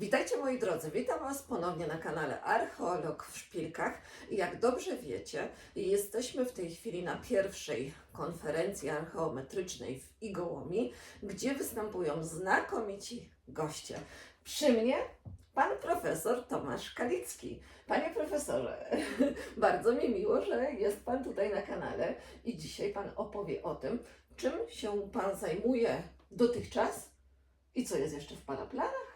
Witajcie moi drodzy, witam Was ponownie na kanale Archeolog w Szpilkach. Jak dobrze wiecie, jesteśmy w tej chwili na pierwszej konferencji archeometrycznej w Igołomi, gdzie występują znakomici goście. Przy mnie pan profesor Tomasz Kalicki. Panie profesorze, bardzo mi miło, że jest pan tutaj na kanale i dzisiaj pan opowie o tym, czym się pan zajmuje dotychczas i co jest jeszcze w pana planach.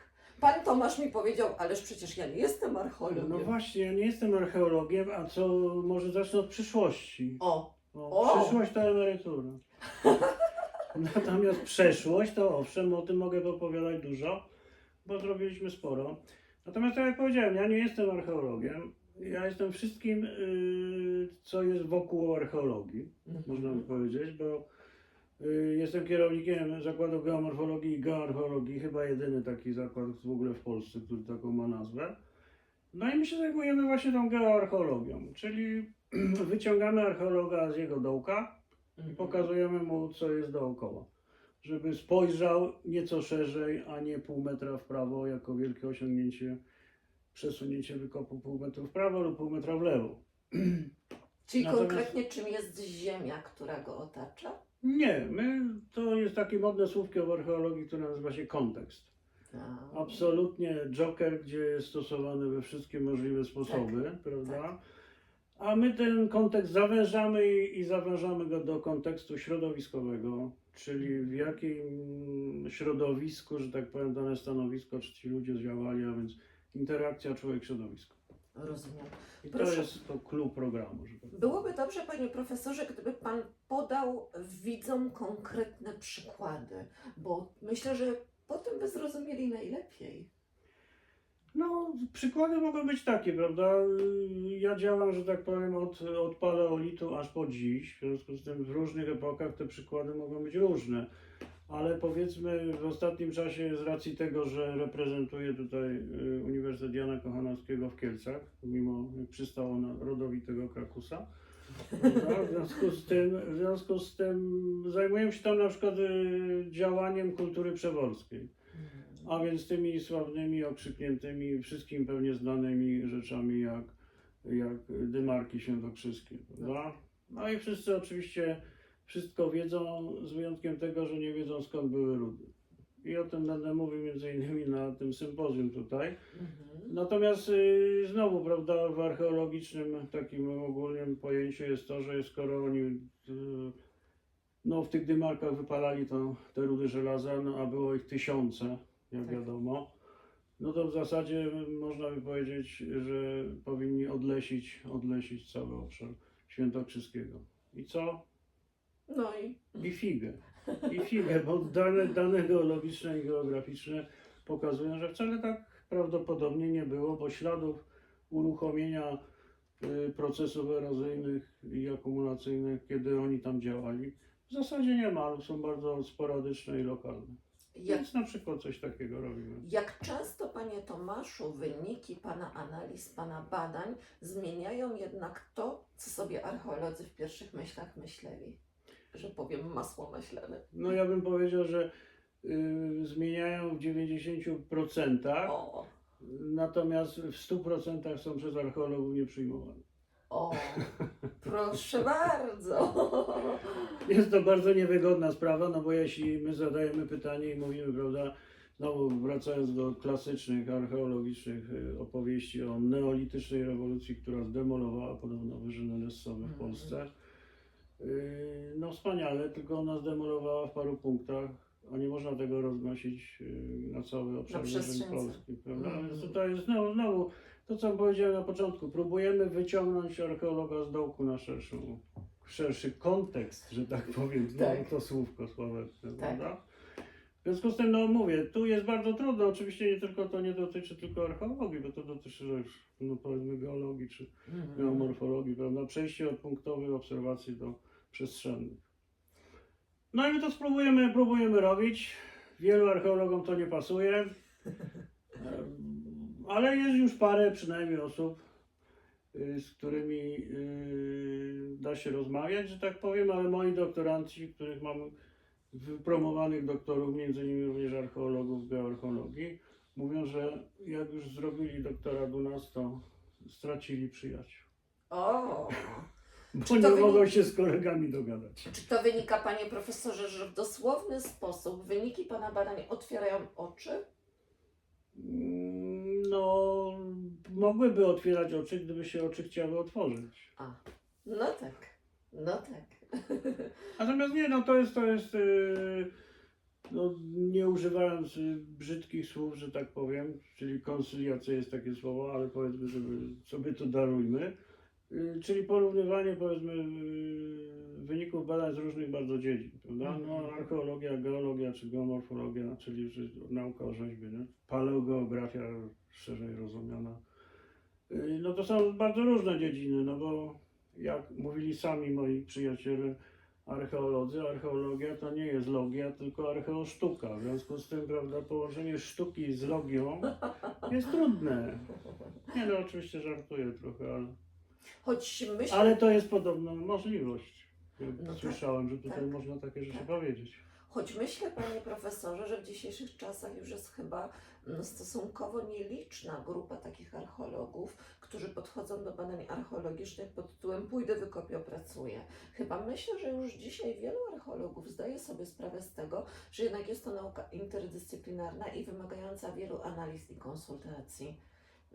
Pan Tomasz mi powiedział, ależ przecież ja nie jestem archeologiem. No właśnie, ja nie jestem archeologiem, a co może zacznę od przyszłości. O, O, O! Przyszłość to emerytura. Natomiast przeszłość to owszem, o tym mogę opowiadać dużo, bo zrobiliśmy sporo. Natomiast tak jak powiedziałem, ja nie jestem archeologiem. Ja jestem wszystkim, yy, co jest wokół archeologii, można by powiedzieć, bo jestem kierownikiem Zakładu Geomorfologii i Geoarcheologii, chyba jedyny taki zakład w ogóle w Polsce, który taką ma nazwę. No i my się zajmujemy właśnie tą geoarcheologią, czyli wyciągamy archeologa z jego dołka i pokazujemy mu, co jest dookoła. Żeby spojrzał nieco szerzej, a nie pół metra w prawo, jako wielkie osiągnięcie, przesunięcie wykopu pół metra w prawo lub pół metra w lewo. Czyli Natomiast- konkretnie czym jest ziemia, która go otacza? Nie, my, to jest takie modne słówko w archeologii, które nazywa się kontekst. A, Absolutnie joker, gdzie jest stosowany we wszystkie możliwe sposoby, prawda? tak. A my ten kontekst zawężamy i, i zawężamy go do kontekstu środowiskowego, czyli w jakim środowisku, że tak powiem, dane stanowisko, czy ci ludzie działali, a więc interakcja człowiek-środowisko. Rozumiem. I to Proszę. jest to clue programu. Że tak. Byłoby dobrze, panie profesorze, gdyby pan podał widzom konkretne przykłady, bo myślę, że potem by zrozumieli najlepiej. No, przykłady mogą być takie, prawda? Ja działam, że tak powiem, od, od paleolitu aż po dziś. W związku z tym w różnych epokach te przykłady mogą być różne. Ale powiedzmy w ostatnim czasie, z racji tego, że reprezentuję tutaj y, Uniwersytet Jana Kochanowskiego w Kielcach, mimo przystało na rodowitego Krakusa, w związku z tym, w związku z tym zajmuję się tam na przykład y, działaniem kultury przeworskiej. A więc tymi sławnymi, okrzykniętymi, wszystkim pewnie znanymi rzeczami jak, jak dymarki świętokrzyskie, prawda? No i wszyscy oczywiście wszystko wiedzą, z wyjątkiem tego, że nie wiedzą skąd były rudy. I o tym będę mówił między innymi na tym sympozjum tutaj. Mhm. Natomiast y, znowu, prawda, w archeologicznym takim ogólnym pojęciu jest to, że skoro oni y, no, w tych dymarkach wypalali to, te rudy żelaza, no, a było ich tysiące, jak Tak. wiadomo, no to w zasadzie można by powiedzieć, że powinni odlesić, odlesić cały obszar świętokrzyskiego. I co? No i I figę. I figę, bo dane, dane geologiczne i geograficzne pokazują, że wcale tak prawdopodobnie nie było, bo śladów uruchomienia y, procesów erozyjnych i akumulacyjnych, kiedy oni tam działali, w zasadzie nie ma, lub są bardzo sporadyczne i lokalne. jak, Więc na przykład coś takiego robimy. jak często, panie Tomaszu, wyniki pana analiz, pana badań zmieniają jednak to, co sobie archeolodzy w pierwszych myślach myśleli? Że powiem masło maślane. No ja bym powiedział, że y, zmieniają w 90%, O, natomiast w 100% są przez archeologów nieprzyjmowane. o, proszę bardzo. Jest to bardzo niewygodna sprawa, no bo jeśli my zadajemy pytanie i mówimy, prawda, znowu wracając do klasycznych archeologicznych y, opowieści o neolitycznej rewolucji, która zdemolowała podobno wyżyny lesowe w Mhm. Polsce, no wspaniale, tylko ona zdemolowała w paru punktach, a nie można tego roznosić y, na cały obszar Polski, prawda? Mhm. Więc tutaj jest znowu, znowu to, co powiedziałem na początku, próbujemy wyciągnąć archeologa z dołku na szerszą, szerszy kontekst, że tak powiem, znowu Tak. to słówko sławetne, Tak. prawda? W związku z tym, no mówię, tu jest bardzo trudno, oczywiście nie tylko to nie dotyczy tylko archeologii, bo to dotyczy też, no powiedzmy geologii czy Mhm. geomorfologii, prawda? Przejście od punktowych obserwacji do przestrzennych. No i my to spróbujemy, próbujemy robić. Wielu archeologom to nie pasuje, ale jest już parę przynajmniej osób, y, z którymi y, da się rozmawiać, że tak powiem, ale moi doktoranci, których mam wypromowanych doktorów, między innymi również archeologów geoarcheologii, mówią, że jak już zrobili doktorat u nas, to stracili przyjaciół. O! Bo nie wynik- mogą się z kolegami dogadać. Czy to wynika, panie profesorze, że w dosłowny sposób wyniki pana badań otwierają oczy? Mm, No, mogłyby otwierać oczy, gdyby się oczy chciały otworzyć. A, no tak, no tak. Natomiast nie, no to jest, to jest, yy, no nie używając y, brzydkich słów, że tak powiem, czyli konsyliacja jest takie słowo, ale powiedzmy, żeby sobie to darujmy, czyli porównywanie powiedzmy yy, wyników badań z różnych bardzo dziedzin, prawda? No Mhm. archeologia, geologia czy geomorfologia, czyli że nauka o rzeźbie, nie? paleogeografia szerzej rozumiana. Yy, No to są bardzo różne dziedziny, no bo jak mówili sami moi przyjaciele, archeolodzy, archeologia to nie jest logia, tylko archeosztuka. W związku z tym, prawda, połączenie sztuki z logią jest trudne. Nie no, oczywiście żartuję trochę, ale, Choć myślę, ale to jest podobno możliwość. No tak, Słyszałem, że tutaj tak. można takie rzeczy Tak. powiedzieć. choć myślę, panie profesorze, że w dzisiejszych czasach już jest chyba mm, stosunkowo nieliczna grupa takich archeologów, którzy podchodzą do badań archeologicznych pod tytułem pójdę, wykopię, opracuję. Chyba myślę, że już dzisiaj wielu archeologów zdaje sobie sprawę z tego, że jednak jest to nauka interdyscyplinarna i wymagająca wielu analiz i konsultacji.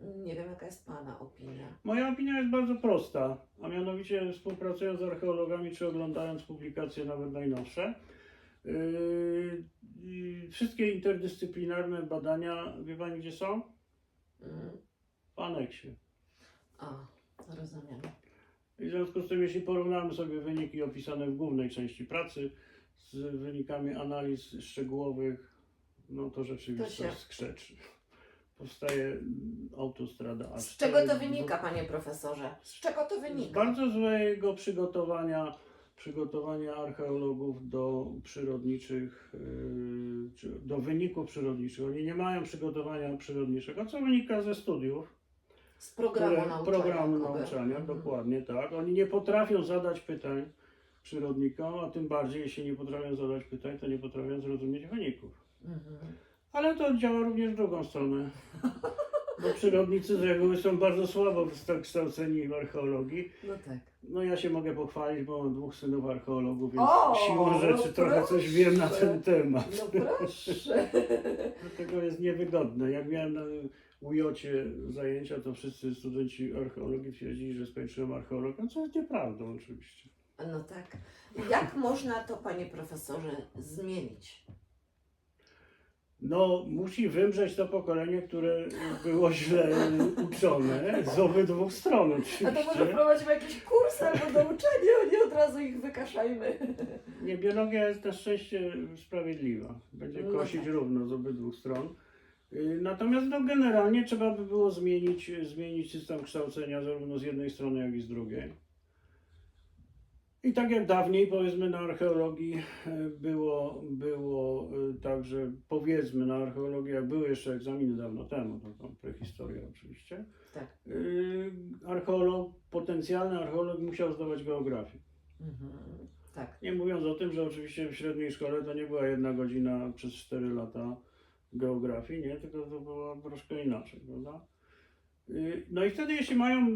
Nie wiem, jaka jest Pana opinia. Moja opinia jest bardzo prosta, a mianowicie współpracując z archeologami, czy oglądając publikacje nawet najnowsze, yy, wszystkie interdyscyplinarne badania, wie Pani gdzie są? Mm. W aneksie. A, rozumiem. I w związku z tym, jeśli porównamy sobie wyniki opisane w głównej części pracy z wynikami analiz szczegółowych, no to rzeczywistość To się- skrzeczy. Powstaje autostrada A4. Z czego to wynika, panie profesorze? Z czego to Z wynika? bardzo złego przygotowania, przygotowania archeologów do przyrodniczych, yy, czy do wyników przyrodniczych. Oni nie mają przygotowania przyrodniczego, co wynika ze studiów. Z programu które- nauczania. programu nauczania, Mhm. dokładnie tak. Oni nie potrafią zadać pytań przyrodnikom, a tym bardziej, jeśli nie potrafią zadać pytań, to nie potrafią zrozumieć wyników. Mhm. Ale to działa również w drugą stronę. Bo przyrodnicy z reguły są bardzo słabo wykształceni w archeologii. No tak. No ja się mogę pochwalić, bo mam dwóch synów archeologów, więc O, siłą rzeczy no trochę coś wiem na proszę. ten temat. No proszę. Dlatego jest niewygodne. Jak miałem na UJ zajęcia, to wszyscy studenci archeologii twierdzili, że skończyłem archeologię, co jest nieprawdą oczywiście. No tak. Jak można to, panie profesorze, zmienić? No, musi wymrzeć to pokolenie, które było źle uczone z obydwu stron A oczywiście. to może wprowadzimy jakiś kurs albo douczenie, a nie od razu ich wykaszajmy. Nie, biologia jest na szczęście sprawiedliwa. Będzie No kosić tak. równo z obydwu stron. Y, Natomiast no, generalnie trzeba by było zmienić, zmienić system kształcenia zarówno z jednej strony, jak i z drugiej. I tak jak dawniej, powiedzmy, na archeologii y, było, było y, tak, że powiedzmy na archeologii, jak były jeszcze egzaminy dawno temu, to tam prehistoria oczywiście, Tak. y, archeolog, potencjalny archeolog musiał zdawać geografię. Mhm. Tak. Nie mówiąc o tym, że oczywiście w średniej szkole to nie była jedna godzina przez 4 lata geografii, nie, tylko to było troszkę inaczej, prawda? Y, No i wtedy, jeśli mają,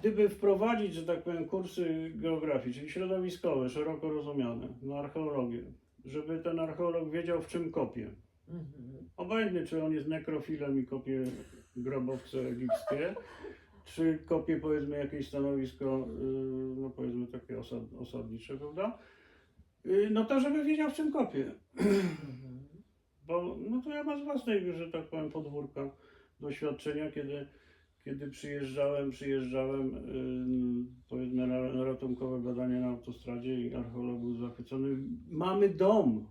gdyby wprowadzić, że tak powiem, kursy geografii, czyli środowiskowe, szeroko rozumiane, na archeologię, żeby ten archeolog wiedział, w czym kopie. Mhm. Obojętnie, czy on jest nekrofilem i kopie grobowce egipskie, czy kopie powiedzmy jakieś stanowisko, yy, no powiedzmy takie osad, osadnicze, prawda? Yy, No to żeby wiedział w czym kopie. Mhm. Bo no to ja mam z własnej, że tak powiem, podwórka doświadczenia, kiedy, kiedy przyjeżdżałem, przyjeżdżałem powiedzmy na, na ratunkowe badanie na autostradzie i archeolog był zachwycony. Mamy dom.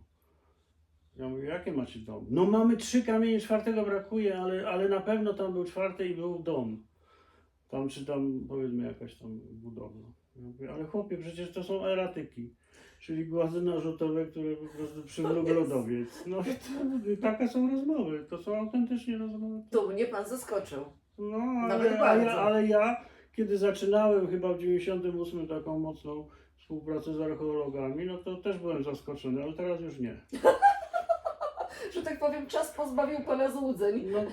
Ja mówię, jakie macie dom? No mamy trzy kamienie, czwartego brakuje, ale, ale na pewno tam był czwarty i był dom. Tam czy tam powiedzmy jakaś tam budowla. Ja mówię, ale chłopie, przecież to są eratyki. Czyli głazy narzutowe, które po prostu przywróg lodowiec. No i to, i takie są rozmowy. To są autentycznie rozmowy. Tu mnie pan zaskoczył. No, Nawet ale, a ja, bardzo. ale ja, kiedy zaczynałem chyba w 98 taką mocną współpracę z archeologami, no to też byłem zaskoczony, ale teraz już nie. że tak powiem, czas pozbawił pana złudzeń. No,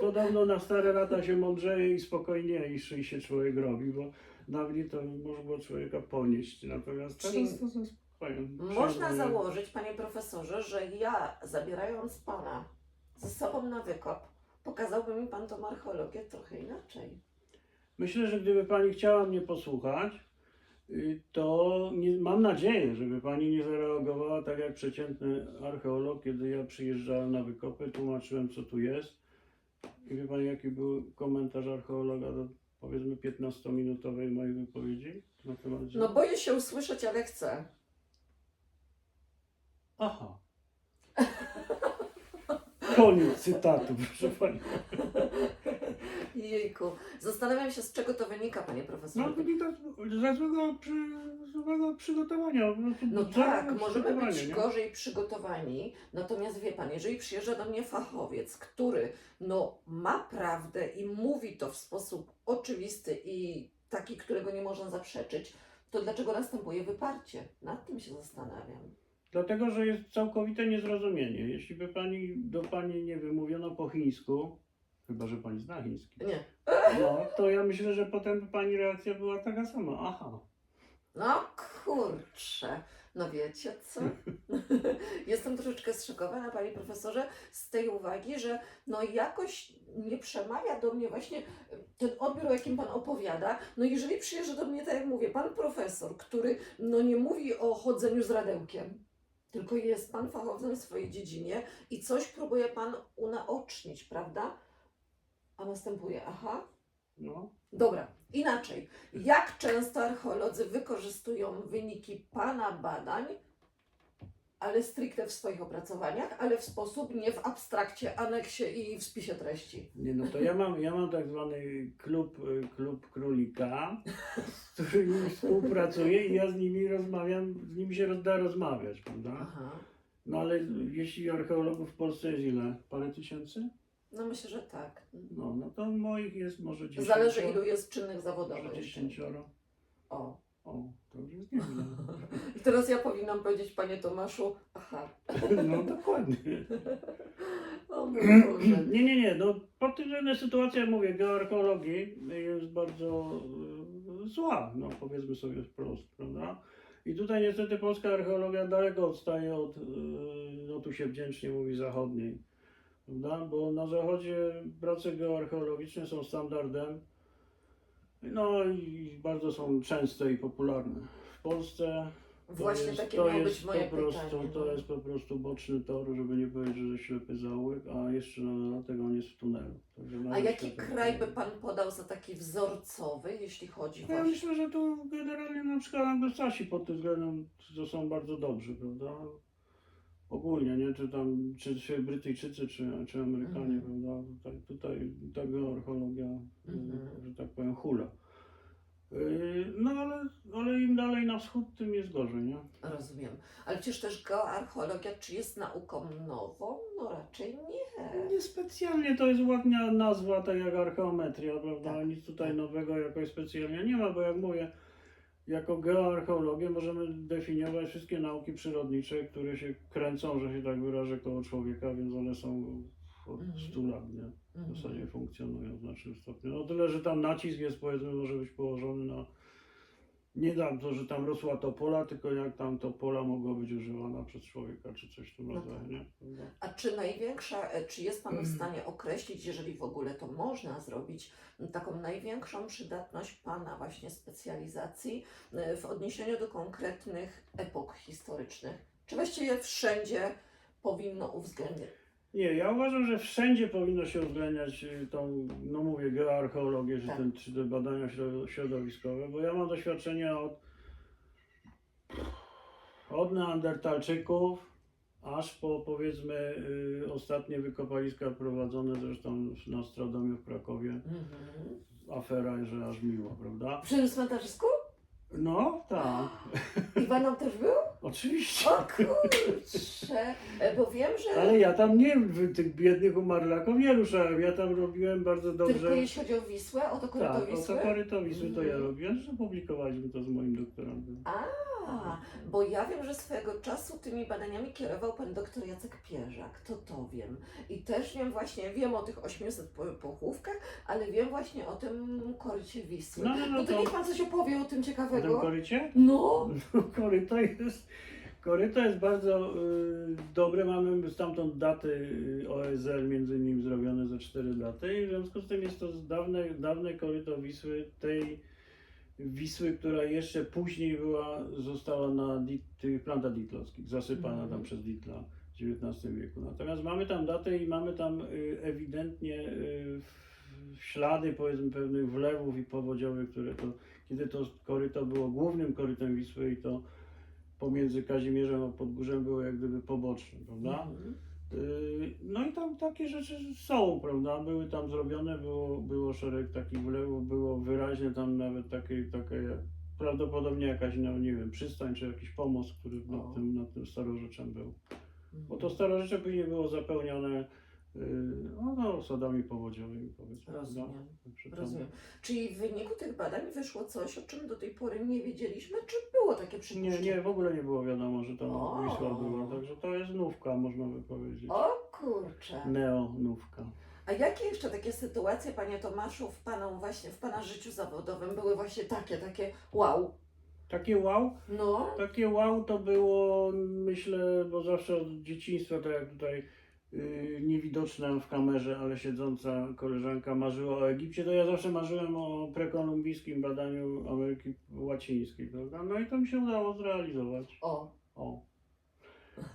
podobno na stare lata się mądrzeje i spokojniejszy się człowiek robi, bo dawniej to można było człowieka ponieść. Natomiast Czyli teraz to. Można założyć, panie profesorze, że ja, zabierając pana ze sobą na wykop, pokazałby mi pan tą archeologię trochę inaczej. Myślę, że gdyby Pani chciała mnie posłuchać, y, to nie, mam nadzieję, żeby Pani nie zareagowała tak jak przeciętny archeolog, kiedy ja przyjeżdżałem na wykopy, tłumaczyłem co tu jest. I wie Pani jaki był komentarz archeologa do powiedzmy 15-minutowej mojej wypowiedzi na temat? No boję się usłyszeć, ale chcę. Aha. Koniec cytatu, proszę Pani. Jejku, zastanawiam się, z czego to wynika, panie No profesorze. wynika z- ze złego, przy, złego przygotowania. po prostu No złego tak, możemy przygotowania, być nie? gorzej przygotowani, natomiast wie pan, jeżeli przyjeżdża do mnie fachowiec, który no, ma prawdę i mówi to w sposób oczywisty i taki, którego nie można zaprzeczyć, to dlaczego następuje wyparcie? Nad tym się zastanawiam. Dlatego, że jest całkowite niezrozumienie. Jeśli by pani do pani nie wymówiono po chińsku, chyba że pani zna chiński, Nie. no to ja myślę, że potem by pani reakcja była taka sama. Aha. No kurczę, no wiecie co? Jestem troszeczkę zszokowana, panie profesorze, z tej uwagi, że no jakoś nie przemawia do mnie właśnie ten odbiór, o jakim pan opowiada. No jeżeli przyjeżdża do mnie, tak jak mówię, pan profesor, który no nie mówi o chodzeniu z radełkiem, tylko jest pan fachowcem w swojej dziedzinie i coś próbuje pan unaocznić, prawda? A następuje, aha, No. Dobra, inaczej. Jak często archeolodzy wykorzystują wyniki Pana badań, ale stricte w swoich opracowaniach, ale w sposób nie w abstrakcie, aneksie i w spisie treści? Nie, no to ja mam, ja mam tak zwany klub, y, klub królika, z którymi współpracuję i ja z nimi rozmawiam, z nimi się da rozmawiać, prawda? Aha. No ale jeśli archeologów w Polsce jest ile? Parę tysięcy? No myślę, że tak. No, no to moich jest może 10. Zależy ilu jest czynnych zawodowych. Może 10. O. O, to już jest nieźle. I teraz ja powinnam powiedzieć, Panie Tomaszu, aha. No dokładnie. O mój Boże. Nie, nie, nie. No, pod tym względem sytuacja, mówię, geoarcheologii jest bardzo e, zła, no powiedzmy sobie wprost, prawda? I tutaj niestety polska archeologia daleko odstaje od, e, no tu się wdzięcznie mówi, zachodniej, prawda? Bo na zachodzie prace geoarcheologiczne są standardem, no i bardzo są częste i popularne. W Polsce to Właśnie jest, takie miało być moje po prostu, pytanie. To jest po prostu boczny tor, żeby nie powiedzieć, że ślepy zaułek, a jeszcze na dodatek on jest w tunelu. Także A nawet jaki światło- kraj by Pan podał za taki wzorcowy, jeśli chodzi No Ja właśnie myślę, że to generalnie na przykład Anglosasi pod tym względem to są bardzo dobrzy, prawda? Ogólnie, nie? Czy tam, czy, czy Brytyjczycy, czy, czy Amerykanie, Mhm. prawda? Tutaj, tutaj ta geoarcheologia, Mhm. że tak powiem, hula. Y, No ale, ale im dalej na wschód, tym jest gorzej, nie? Rozumiem. Ale przecież też geoarcheologia, czy jest nauką nową? No raczej nie. Niespecjalnie to jest ładna nazwa, tak jak archeometria, prawda? Tak, Nic tutaj tak. nowego jakoś specjalnie nie ma, bo jak mówię, jako geoarcheologię możemy definiować wszystkie nauki przyrodnicze, które się kręcą, że się tak wyrażę, koło człowieka, więc one są od Mhm. 100 lat, nie? W Mhm. zasadzie funkcjonują w znacznym stopniu. No tyle, że tam nacisk jest, powiedzmy, może być położony na nie dam to, że tam rosła topola, tylko jak tam topola mogła być używana przez człowieka, czy coś w tym No rodzaju, tak. nie? Prawda? A czy największa, e, czy jest Pan w Mhm. stanie określić, jeżeli w ogóle to można zrobić, m, taką największą przydatność Pana właśnie specjalizacji e, w odniesieniu do konkretnych epok historycznych? Czy właściwie wszędzie powinno uwzględnić? Nie, ja uważam, że wszędzie powinno się uwzględniać y, tą, no mówię, geoarcheologię, czy, Tak. ten, czy te badania śro- środowiskowe, bo ja mam doświadczenia od, od neandertalczyków, aż po powiedzmy y, ostatnie wykopaliska prowadzone zresztą na Stradomiu w Krakowie. Mhm. Afera, że aż miło, prawda? Przy cmentarzysku? No, tak. Iwanom też był? Oczywiście. O kurczę, e, bo wiem, że Ale ja tam nie tych biednych umarlaków nie ruszałem. Ja tam robiłem bardzo tylko dobrze. jeśli chodzi o Wisłę, o to koryto Tak, o Wisły. to koryto Wisły to ja Mhm. robiłem, że publikowaliśmy to z moim doktorantem. A, bo ja wiem, że swojego czasu tymi badaniami kierował pan doktor Jacek Pierzak, to to wiem. I też wiem właśnie, wiem o tych 800 po- pochówkach, ale wiem właśnie o tym korycie Wisły. No, no, no No to to niech pan coś opowie o tym o tym ciekawego. korycie? No, No, koryto jest, koryto jest bardzo y, dobre. Mamy stamtąd daty y, OSL między innymi zrobione za 4 daty i w związku z tym jest to dawne, dawne koryto Wisły, tej Wisły, która jeszcze później była, została na dit, tych plantach ditlowskich, zasypana Mhm. tam przez Ditla w XIX wieku. Natomiast mamy tam datę i mamy tam y, ewidentnie y, ślady powiedzmy pewnych wlewów i powodziowych, które to kiedy to koryto było głównym korytem Wisły i to pomiędzy Kazimierzem a Podgórzem było jak gdyby poboczne, prawda? Mhm. No i tam takie rzeczy są, prawda? Były tam zrobione, było, było szereg takich wlewów, było wyraźnie tam nawet takie, takie prawdopodobnie jakaś, no nie wiem, przystań czy jakiś pomost, który nad tym, nad tym starorzeczem był. Bo Mhm. to starorzecze później było zapełnione yy, no, no, osadami powodziowymi, powiedzmy. Rozumiem, tam- Rozumiem. Czyli w wyniku tych badań wyszło coś, o czym do tej pory nie wiedzieliśmy, czy było takie przypuszczenie? Nie, nie, w ogóle nie było wiadomo, że tam O. Wisła była, także to jest nówka, można by powiedzieć. O kurczę. Neonówka. A jakie jeszcze takie sytuacje, panie Tomaszu, w pana właśnie w pana życiu zawodowym były właśnie takie, takie wow? Takie wow, No, takie wow to było, myślę, bo zawsze od dzieciństwa, tak jak tutaj yy, niewidoczna w kamerze, ale siedząca koleżanka marzyła o Egipcie, to ja zawsze marzyłem o prekolumbijskim badaniu Ameryki Łacińskiej, prawda? No i to mi się udało zrealizować. o, O.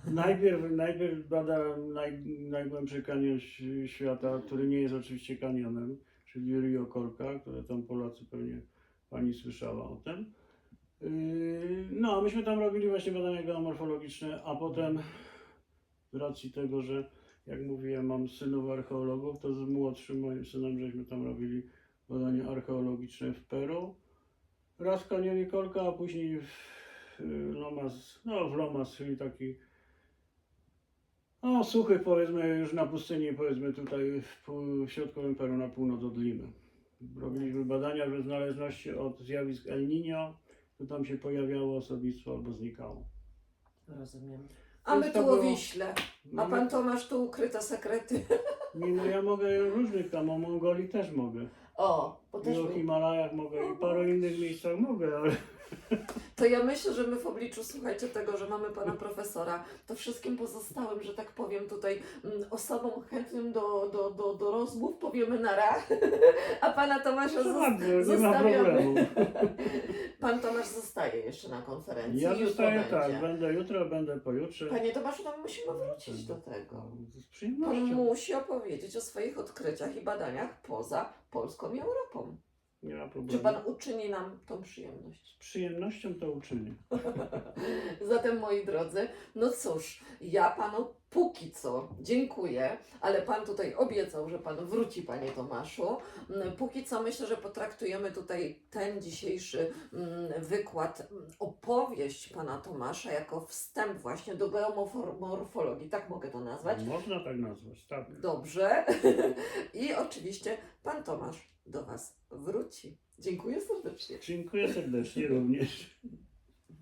Najpierw, najpierw badałem naj, najgłębszy kanion świata, który nie jest oczywiście kanionem, czyli Rio Korka, które tam Polacy pewnie pani słyszała o tym. Yy, No, a myśmy tam robili właśnie badania geomorfologiczne, a potem z racji tego, że jak mówiłem, mam synów archeologów, to z młodszym moim synem żeśmy tam robili badania archeologiczne w Peru. Raz w kanionie Korka, a później w Lomas, no w Lomas, czyli taki no suchy powiedzmy już na pustyni, powiedzmy tutaj w, w środkowym Peru na północ od Limy. Robiliśmy badania w zależności od zjawisk El Niño, to tam się pojawiało osobnictwo albo znikało. rozumiem. A my to tu o było- Wiśle, a pan Tomasz tu ukryte sekrety. Nie, no ja mogę różnych tam, o Mongolii też mogę. O, bo też I o my, Himalajach mogę i paru innych miejscach mogę, ale to ja myślę, że my w obliczu, słuchajcie, tego, że mamy pana profesora, to wszystkim pozostałym, że tak powiem tutaj mm, osobom chętnym do, do, do, do rozmów powiemy na ra, a pana Tomasza zos- bardzo, nie ma zostawiamy. problemu. Pan Tomasz zostaje jeszcze na konferencji. Ja jutro zostaję będzie. tak, będę jutro, będę pojutrze. Panie Tomaszu, no musimy wrócić do tego. Z Pan przyjemnością. musi opowiedzieć o swoich odkryciach i badaniach poza Polską i Europą. Ma Czy problemu. Pan uczyni nam tą przyjemność? Z przyjemnością to uczynię. Zatem, moi drodzy, no cóż, ja Panu póki co dziękuję, ale Pan tutaj obiecał, że Pan wróci, Panie Tomaszu. Mm, Póki co myślę, że potraktujemy tutaj ten dzisiejszy mm, wykład, mm, opowieść Pana Tomasza jako wstęp właśnie do geomorfologii, tak mogę to nazwać. Można tak nazwać, tak. Dobrze. I oczywiście Pan Tomasz do Was wróci. Dziękuję serdecznie. Dziękuję serdecznie również.